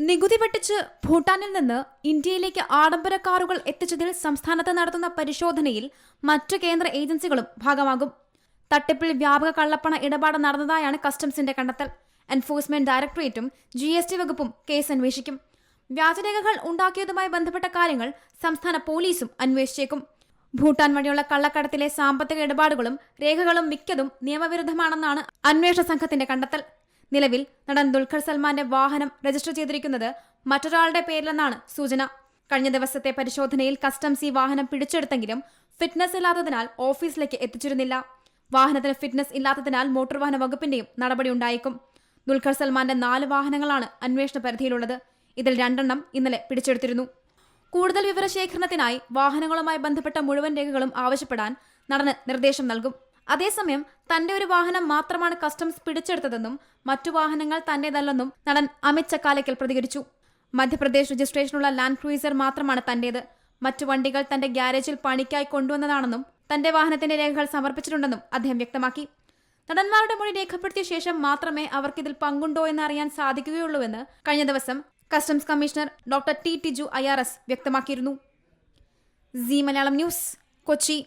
നികുതി വെട്ടിച്ച് ഭൂട്ടാനിൽ നിന്ന് ഇന്ത്യയിലേക്ക് ആഡംബര കാറുകൾ എത്തിച്ചതിൽ സംസ്ഥാനത്ത് നടത്തുന്ന പരിശോധനയിൽ മറ്റു കേന്ദ്ര ഏജൻസികളും ഭാഗമാകും. തട്ടിപ്പിൽ വ്യാപക കള്ളപ്പണ ഇടപാട് നടന്നതായാണ് കസ്റ്റംസിന്റെ കണ്ടെത്തൽ. എൻഫോഴ്സ്മെന്റ് ഡയറക്ടറേറ്റും ജി എസ് ടി വകുപ്പും കേസ് അന്വേഷിക്കും. വ്യാജരേഖകൾ ഉണ്ടാക്കിയതുമായി ബന്ധപ്പെട്ട കാര്യങ്ങൾ സംസ്ഥാന പോലീസും അന്വേഷിച്ചേക്കും. ഭൂട്ടാൻ വഴിയുള്ള കള്ളക്കടത്തിലെ സാമ്പത്തിക ഇടപാടുകളും രേഖകളും മിക്കതും നിയമവിരുദ്ധമാണെന്നാണ് അന്വേഷണ സംഘത്തിന്റെ കണ്ടെത്തൽ. നിലവിൽ നടൻ ദുൽഖർ സൽമാന്റെ വാഹനം രജിസ്റ്റർ ചെയ്തിരിക്കുന്നത് മറ്റൊരാളുടെ പേരിലെന്നാണ് സൂചന. കഴിഞ്ഞ ദിവസത്തെ പരിശോധനയിൽ കസ്റ്റംസ് ഈ വാഹനം പിടിച്ചെടുത്തെങ്കിലും ഫിറ്റ്നസ് ഇല്ലാത്തതിനാൽ ഓഫീസിലേക്ക് എത്തിച്ചിരുന്നില്ല. വാഹനത്തിന് ഫിറ്റ്നസ് ഇല്ലാത്തതിനാൽ മോട്ടോർ വാഹന വകുപ്പിന്റെയും നടപടി ഉണ്ടായേക്കും. ദുൽഖർ സൽമാന്റെ നാല് വാഹനങ്ങളാണ് അന്വേഷണ പരിധിയിലുള്ളത്. ഇതിൽ രണ്ടെണ്ണം ഇന്നലെ പിടിച്ചെടുത്തിരുന്നു. കൂടുതൽ വിവരശേഖരണത്തിനായി വാഹനങ്ങളുമായി ബന്ധപ്പെട്ട മുഴുവൻ രേഖകളും ആവശ്യപ്പെടാൻ നടന് നിർദ്ദേശം നൽകും. അതേസമയം തന്റെ ഒരു വാഹനം മാത്രമാണ് കസ്റ്റംസ് പിടിച്ചെടുത്തതെന്നും മറ്റു വാഹനങ്ങൾ തന്റേതല്ലെന്നും നടൻ അമിത് ചക്കാലയ്ക്കൽ പ്രതികരിച്ചു. മധ്യപ്രദേശ് രജിസ്ട്രേഷനുള്ള ലാൻഡ് ക്രൂയിസർ മാത്രമാണ് തന്റേത്. മറ്റു വണ്ടികൾ തന്റെ ഗ്യാരേജിൽ പണിക്കായി കൊണ്ടുവന്നതാണെന്നും തന്റെ വാഹനത്തിന്റെ രേഖകൾ സമർപ്പിച്ചിട്ടുണ്ടെന്നും അദ്ദേഹം വ്യക്തമാക്കി. നടന്മാരുടെ മൊഴി രേഖപ്പെടുത്തിയ ശേഷം മാത്രമേ അവർക്കിതിൽ പങ്കുണ്ടോ എന്ന് അറിയാൻ സാധിക്കുകയുള്ളൂവെന്ന് കഴിഞ്ഞ ദിവസം customs commissioner doctor T Tiju I R S വ്യക്തമാക്കിയിരുന്നു. C Malayalam news Kochi.